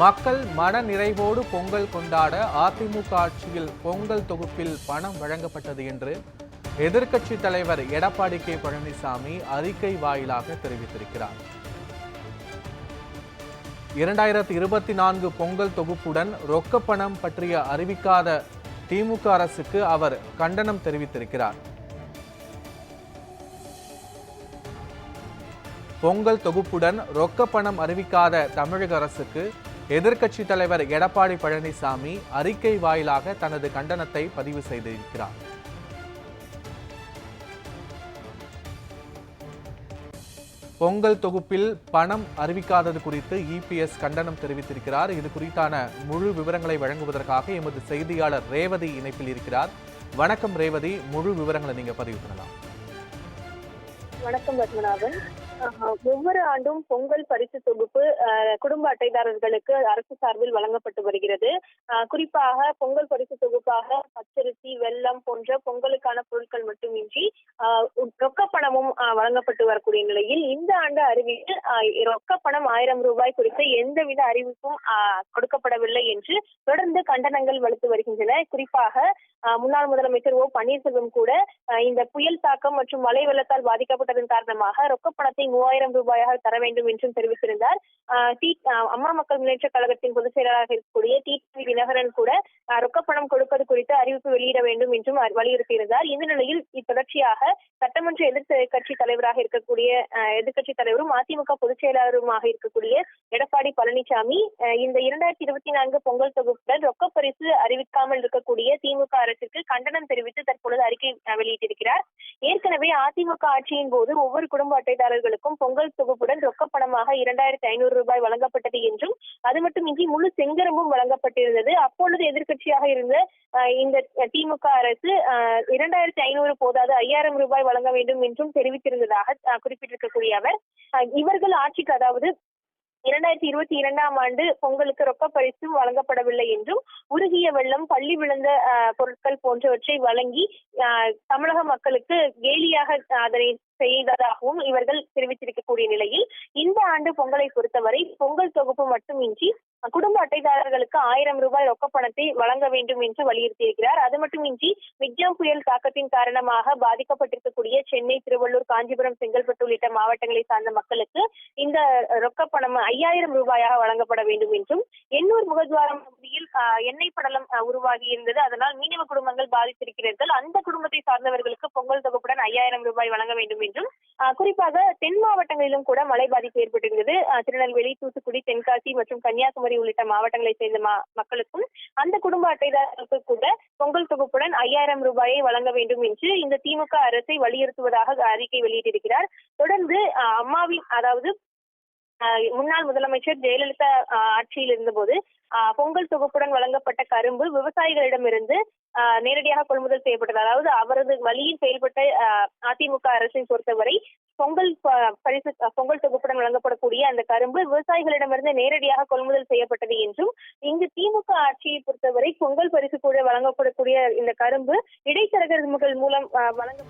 மக்கள் மன நிறைவோடு பொங்கல் கொண்டாட அதிமுக ஆட்சியில் பொங்கல் தொகுப்பில் பணம் வழங்கப்பட்டது என்று எதிர்க்கட்சி தலைவர் எடப்பாடி கே பழனிசாமி அறிக்கை வாயிலாக தெரிவித்திருக்கிறார். இரண்டாயிரத்தி இருபத்தி நான்கு பொங்கல் தொகுப்புடன் ரொக்கப்பணம் பற்றிய அறிவிக்காத திமுக அரசுக்கு அவர் கண்டனம் தெரிவித்திருக்கிறார். பொங்கல் தொகுப்புடன் ரொக்க பணம் அறிவிக்காத தமிழக அரசுக்கு எதிர்க்கட்சி தலைவர் எடப்பாடி பழனிசாமி அறிக்கை வாயிலாக தனது கண்டனத்தை பதிவு செய்திருக்கிறார். பொங்கல் தொகுப்பில் பணம் அறிவிக்காதது குறித்து இபிஎஸ் கண்டனம் தெரிவித்திருக்கிறார். இது குறித்தான முழு விவரங்களை வழங்குவதற்காக எமது செய்தியாளர் ரேவதி இணைப்பில் இருக்கிறார். வணக்கம் ரேவதி முழு விவரங்களை நீங்க பதிவு பண்ணலாம். வணக்கம் பத்மநாபன். ஒவ்வொரு ஆண்டும் பொங்கல் பரிசு தொகுப்பு குடும்ப அட்டைதாரர்களுக்கு அரசு சார்பில் வழங்கப்பட்டு வருகிறது. குறிப்பாக பொங்கல் பரிசு தொகுப்பாக பச்சரிசி வெள்ளம் போன்ற பொங்கலுக்கான பொருட்கள் மட்டுமின்றி ரொக்கப்பணமும் ரொக்க பணமும் வழங்கப்பட்டு வரக்கூடிய நிலையில் இந்த ஆண்டு அறிவிப்பில் ரொக்கப்பணம் ஆயிரம் ரூபாய் குறித்து எந்தவித அறிவிப்பும் கொடுக்கப்படவில்லை என்று தொடர்ந்து கண்டனங்கள் வலுத்து வருகின்றன. குறிப்பாக முன்னாள் முதலமைச்சர் ஓ பன்னீர்செல்வம் கூட இந்த புயல் தாக்கம் மற்றும் மழை வெள்ளத்தால் பாதிக்கப்பட்டதன் காரணமாக ரொக்கப்பணத்தை மூவாயிரம் ரூபாயாக தர வேண்டும் என்றும் தெரிவித்திருந்தார். அம்மா மக்கள் முன்னேற்ற கழகத்தின் பொதுச் செயலாளராக இருக்கக்கூடிய டி டி தினகரன் கூட ரொக்கப்பணம் கொடுப்பது குறித்து அறிவிப்பு வெளியிட வேண்டும் என்றும் வலியுறுத்தியிருந்தார். இந்த நிலையில் இத்தொடர்ச்சியாக சட்டமன்ற எதிர்கட்சி தலைவராக இருக்கக்கூடிய எதிர்கட்சி தலைவரும் அதிமுக பொதுச் செயலாளருமாக இருக்கக்கூடிய எடப்பாடி பழனிசாமி இந்த இரண்டாயிரத்தி இருபத்தி நான்கு பொங்கல் தொகுப்புடன் ரொக்க பரிசு அறிவிக்காமல் இருக்கக்கூடிய திமுக அரசுக்கு கண்டனம் தெரிவித்து தற்பொழுது அறிக்கை வெளியிட்டிருக்கிறார். ஏற்கனவே அதிமுக ஆட்சியின் போது ஒவ்வொரு குடும்ப அட்டைதாரர்களுக்கும் பொங்கல் தொகுப்புடன் ரொக்க பணமாக இரண்டாயிரத்தி ஐநூறு ரூபாய் வழங்கப்பட்டது என்றும் அது மட்டுமின்றி முழு செங்கரமும் வழங்கப்பட்டிருந்தது. அப்பொழுது எதிர்க்கட்சியாக இருந்த இந்த திமுக அரசு ஆஹ், இரண்டாயிரத்தி ஐநூறு போதாது ஐயாயிரம் ரூபாய் வழங்க வேண்டும் என்றும் தெரிவித்திருந்ததாக குறிப்பிட்டிருக்கக்கூடிய அவர். இவர்கள் ஆட்சிக்கு அதாவது இரண்டாயிரத்தி இருபத்தி இரண்டாம் ஆண்டு பொங்கலுக்கு ரொக்க பரிசும் வழங்கப்படவில்லை என்றும் உருகிய வெள்ளம் பள்ளி விழுந்த ஆஹ், பொருட்கள் போன்றவற்றை வழங்கி ஆஹ், தமிழக மக்களுக்கு கேலியாக அதனை செய்ததாகவும் இவர்கள் தெரிவித்திருக்கக்கூடிய நிலையில் இந்த ஆண்டு பொங்கலை பொறுத்தவரை பொங்கல் தொகுப்பு மட்டுமின்றி குடும்ப அட்டைதாரர்களுக்கு ஆயிரம் ரூபாய் ரொக்க பணத்தை வழங்க வேண்டும் என்று வலியுறுத்தியிருக்கிறார். அது மட்டுமின்றி மிக்ஜாம் புயல் தாக்கத்தின் காரணமாக பாதிக்கப்பட்டிருக்கக்கூடிய சென்னை திருவள்ளூர் காஞ்சிபுரம் செங்கல்பட்டு உள்ளிட்ட மாவட்டங்களை சார்ந்த மக்களுக்கு இந்த ரொக்க பணம் ஐயாயிரம் ரூபாயாக வழங்கப்பட வேண்டும் என்றும் எண்ணூர் முகத்வாரம் பகுதியில் எண்ணெய் படலம் உருவாகி இருந்தது. அதனால் மீனவ குடும்பங்கள் பாதித்திருக்கிறார்கள். அந்த குடும்பத்தை சார்ந்தவர்களுக்கு பொங்கல் தொகுப்புடன் ஐயாயிரம் ரூபாய் வழங்க வேண்டும் என்றும் குறிப்பாக தென் மாவட்டங்களிலும் கூட மழை பாதிப்பு ஏற்பட்டிருந்தது. திருநெல்வேலி தூத்துக்குடி தென்காசி மற்றும் கன்னியாகுமரி உள்ளிட்ட மாவட்டங்களை சேர்ந்த மக்களுக்கும் அந்த குடும்ப அட்டைதாரர்களுக்கு கூட பொங்கல் தொகுப்புடன் ஐயாயிரம் ரூபாயை வழங்க வேண்டும் என்று இந்த திமுக அரசை வலியுறுத்துவதாக அறிக்கை வெளியிட்டிருக்கிறார். தொடர்ந்து அம்மாவின் அதாவது முன்னாள் முதலமைச்சர் ஜெயலலிதா ஆட்சியில் இருந்தபோது பொங்கல் தொகுப்புடன் வழங்கப்பட்ட கரும்பு விவசாயிகளிடமிருந்து ஆஹ், நேரடியாக கொள்முதல் செய்யப்பட்டது. அதாவது அவரது வழியில் செயல்பட்ட அதிமுக அரசை பொறுத்தவரை பொங்கல் ப- பரிசு பொங்கல் தொகுப்புடன் வழங்கப்படக்கூடிய அந்த கரும்பு விவசாயிகளிடமிருந்து நேரடியாக கொள்முதல் செய்யப்பட்டது என்றும் இங்கு திமுக ஆட்சியை பொறுத்தவரை பொங்கல் பரிசு கூட வழங்கப்படக்கூடிய இந்த கரும்பு இடைத்தரகர்கள் மூலம் வழங்க